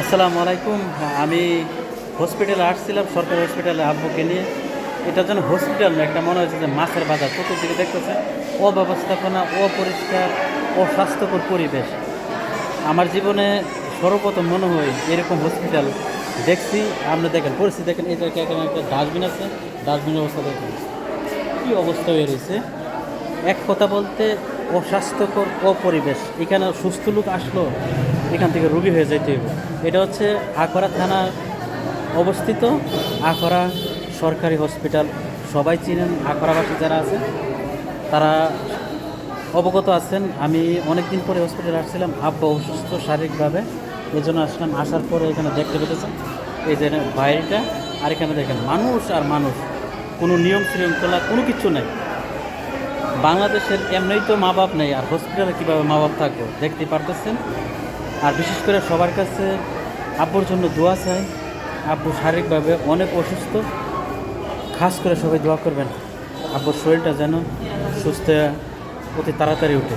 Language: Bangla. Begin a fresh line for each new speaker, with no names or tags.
আসসালামু আলাইকুম। আমি হসপিটালে আসছিলাম, সরকারি হসপিটালে আব্বুকে নিয়ে। এটা যেন হসপিটাল একটা মনে হচ্ছে যে মাছের বাজার। চতুর্দিকে দেখতেছে অব্যবস্থাপনা, অপরিষ্কার, অস্বাস্থ্যকর পরিবেশ। আমার জীবনে সর্বপ্রথম মনে হয় এরকম হসপিটাল দেখছি। আপনি দেখেন, পরিস্থিতি দেখেন, এই জায়গায় এখানে একটা ডাস্টবিন আছে। ডাস্টবিনের অবস্থা দেখেন। কী অবস্থা হয়ে রয়েছে? এক কথা বলতে অস্বাস্থ্যকর অপরিবেশ। এখানে সুস্থ লোক আসলো, এখান থেকে রুগী হয়ে যেতে হবে এটা হচ্ছে আখড়া থানা অবস্থিত আখড়া সরকারি হসপিটাল। সবাই চিনেন আখড়াবাসী যারা আছে, তারা অবগত আছেন। আমি অনেক দিন পরে হসপিটালে আসছিলাম, আব্বা অসুস্থ শারীরিকভাবে এই জন্য আসলাম। আসার পরে এখানে দেখতে পেতেছেন, এই যে বাইরেটা, আর এখানে দেখেন, মানুষ আর মানুষ, কোনো নিয়ম শৃঙ্খলা কোনো কিছু নেই। বাংলাদেশের এমনিই তো মা বাপ নেই, আর হসপিটালে কীভাবে মা বাপ থাকব, দেখতে পারতেছেন? আর বিশেষ করে সবার কাছে আব্বুর জন্য দোয়া চাই। আব্বু শারীরিকভাবে অনেক অসুস্থ। খাস করে সবাই দোয়া করবেন। আব্বুর শরীরটা যেন সুস্থ অতি তাড়াতাড়ি উঠে।